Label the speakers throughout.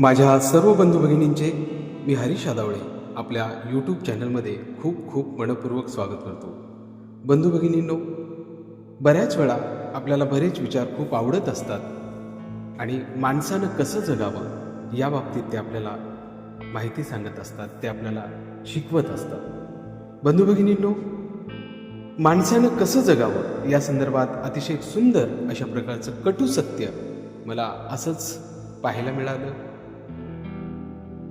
Speaker 1: माझ्या सर्व बंधू भगिनींचे मी हरीश आदावळे आपल्या यूट्यूब चॅनलमध्ये खूप खूप मनपूर्वक स्वागत करतो. बंधू भगिनींनो बऱ्याच वेळा आपल्याला बरेच विचार खूप आवडत असतात आणि माणसानं कसं जगावं या बाबतीत ते आपल्याला माहिती सांगत असतात ते आपल्याला शिकवत असतात. बंधू भगिनींनो माणसानं कसं जगावं या संदर्भात अतिशय सुंदर अशा प्रकारचं कटू सत्य मला असंच पाहायला मिळालं.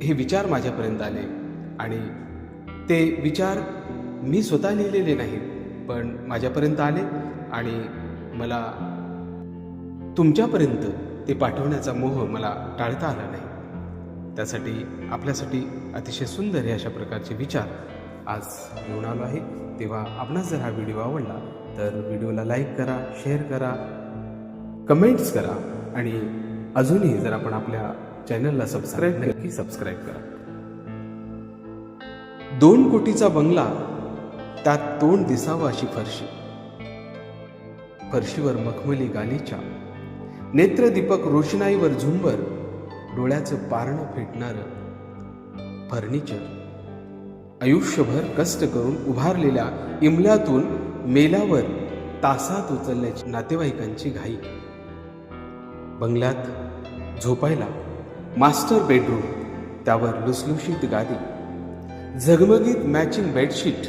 Speaker 1: हे विचार माझ्यापर्यंत आले. आणि ते विचार मी स्वतः लिहिलेले नाहीत पण माझ्यापर्यंत आले आणि मला तुमच्यापर्यंत ते पाठवण्याचा मोह मला टाळता आला नाही. त्यासाठी आपल्यासाठी अतिशय सुंदर हे अशा प्रकारचे विचार आज घेऊन आलो आहे. तेव्हा आपणास जर हा व्हिडिओ आवडला तर व्हिडिओला लाईक करा शेअर करा कमेंट्स करा आणि अजूनही जर आपण आपल्या चॅनलला सबस्क्राईब नक्की सबस्क्राईब करा. दोन कोटीचा बंगला त्यात तोंड दिसावं अशी फरशी. फरशीवर मखमली गालीच्या नेत्रदीपक रोषणाईवर झुंबर डोळ्याचं पारणं फेटणारं. फर्निचर. आयुष्यभर कष्ट करून उभारलेल्या इमल्यातून मेल्यावर तासात उचलण्याची नातेवाईकांची घाई. बंगल्यात झोपायला मास्टर बेडरूम त्यावर लुसलुशीत गादी झगमगीत मॅचिंग बेडशीट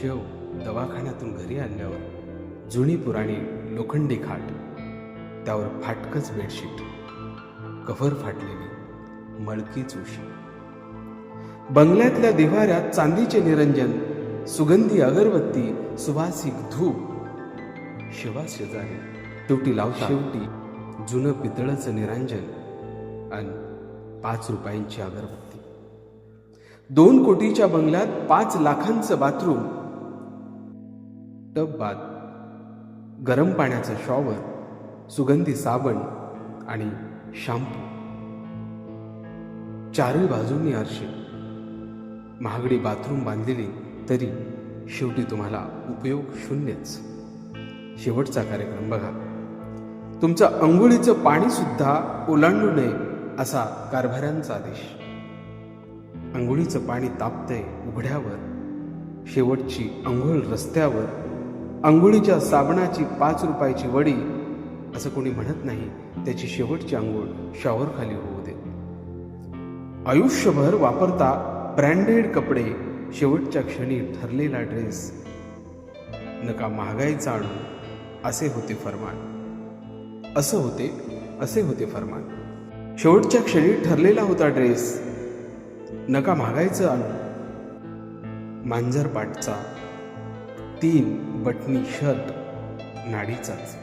Speaker 1: शेव दवाखान्यातून घरी आणल्यावर जुनी पुराणी लोखंडी खाट त्यावर फाटकच बेडशीट कव्हर फाटलेली मळकीच उशी. बंगल्यातल्या देव्हाऱ्यात चांदीचे निरंजन सुगंधी अगरबत्ती सुवासिक धूप. शिवा शेजारी शेवटी लावता. शेवटी जुनं पितळचं निरांजन आणि पाच रुपयांची अगरबत्ती. दोन कोटीच्या बंगल्यात पाच लाखांचं बाथरूम. टब बाथ गरम पाण्याचं शॉवर सुगंधी साबण आणि शॅम्पू. चारही बाजूंनी आरशे. महागडी बाथरूम बांधलेली तरी शेवटी तुम्हाला उपयोग शून्यच. शेवटचा कार्यक्रम बघा. तुमचं अंघोळीचं पाणीसुद्धा ओलांडू नये. असा कारभाऱ्यांचा आदेश आंघोळीचं पाणी तापतंय उघड्यावर. शेवटची आंघोळ रस्त्यावर. आंघोळीच्या साबणाची पाच रुपयाची वडी. असं कोणी म्हणत नाही त्याची शेवटची आंघोळ शॉवरखाली होऊ दे. आयुष्यभर वापरता ब्रँडेड कपडे शेवटच्या क्षणी ठरलेला ड्रेस. नका महागाईचा आणू. असे होते फरमान. असं होते असे होते फरमान. शेवटच्या क्षणी ठरलेला होता ड्रेस. नका मागायचं आणू. मांजरपाटचा. तीन बटनी शर्ट. नाडीचाच.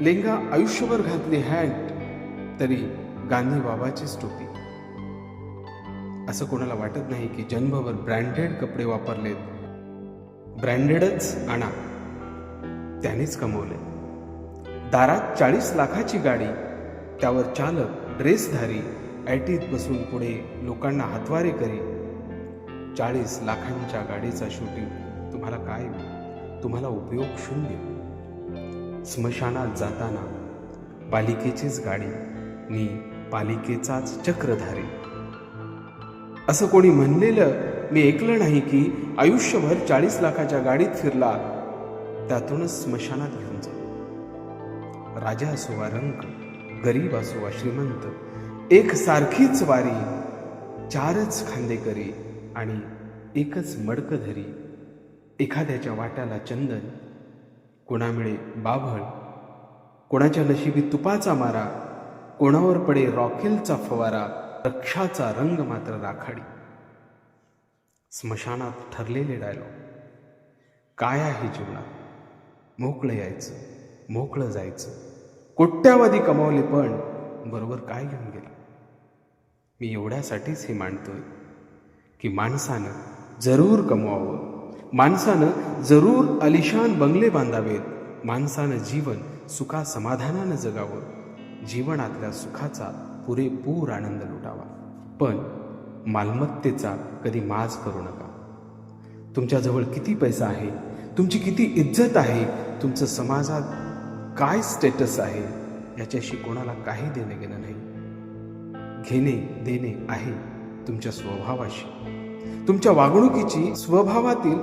Speaker 1: लेंगा आयुष्यभर घातली हँड तरी गांधी बाबाचीच टोपी असं कोणाला वाटत नाही की जन्मभर ब्रँडेड कपडे वापरलेत. ब्रँडेडच आणा. त्यानेच कमवले. दारात चाळीस लाखाची गाडी. त्यावर चालक ड्रेसधारी आयटीत बसून पुढे लोकांना हातवारे करी. चाळीस लाखांच्या गाडीचा शूटिंग तुम्हाला काय तुम्हाला उपयोग शून्य. स्मशानात जाताना पालिकेचीच गाडी मी पालिकेचाच चक्रधारी. असं कोणी म्हणलेलं मी ऐकलं नाही की आयुष्यभर चाळीस लाखाच्या गाडीत फिरला त्यातूनच स्मशानात घेऊन जा राजा असो वा गरीब असो वा श्रीमंत एक सारखीच वारी चारच खांदेकरी आणि एकच मडक धरी. एखाद्याच्या वाट्याला चंदन कोणामिळे बाभळ कोणाच्या नशिबी तुपाचा मारा कोणावर पडे रॉकेलचा फवारा रक्षाचा रंग मात्र राखाडी. स्मशानात ठरलेले डायलॉग काय आहे जीवनात? मोकळं यायचं मोकळं जायचं. कोट्यावधी कमावले पण बरोबर काय घेऊन गेला? मी एवढ्यासाठीच हे मांडतोय की माणसानं जरूर कमवावं. माणसानं जरूर अलिशान बंगले बांधावेत. माणसानं जीवन सुखा समाधानानं जगावं. जीवनातल्या सुखाचा पुरेपूर आनंद लुटावा. पण मालमत्तेचा कधी माज करू नका. तुमच्याजवळ किती पैसा आहे? तुमची किती इज्जत आहे? तुमचं समाजात काय स्टेटस आहे? याच्याशी कोणाला काही देणं घेणं नाही. घेणे देणे आहे तुमच्या स्वभावाशी. तुमच्या वागणुकीची स्वभावातील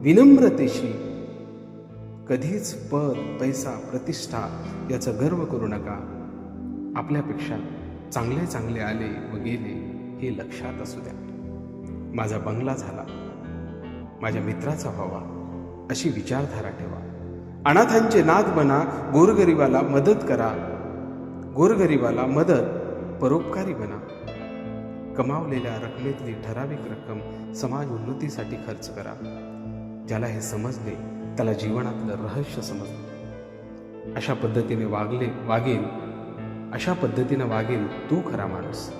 Speaker 1: विनम्रतेशी. कधीच पद पैसा प्रतिष्ठा याचा गर्व करू नका. आपल्यापेक्षा चांगले चांगले आले व गेले हे लक्षात असू द्या. माझा बंगला झाला. माझ्या मित्राचा व्हावा अशी विचारधारा ठेवा. अनाथांचे नाथ बना गोरगरिबाला मदत करा. गोरगरिबाला मदत परोपकारी बना. कमावलेल्या रकमेतली ठराविक रक्कम समाज उन्नतीसाठी खर्च करा. ज्याला हे समजले त्याला जीवनातलं रहस्य समजले. अशा पद्धतीने वागले वागेल अशा पद्धतीनं वागेल तू खरा माणूस.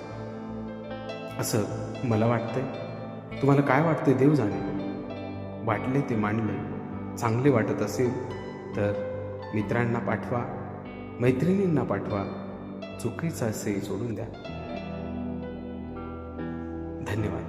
Speaker 1: असं मला वाटतंय. तुम्हाला काय वाटतंय देव जाणे. वाटले ते मांडले. चांगले वाटत असेल तर मित्रांना पाठवा मैत्रिणींना पाठवा चुकीचा असे सोडून द्या. धन्यवाद.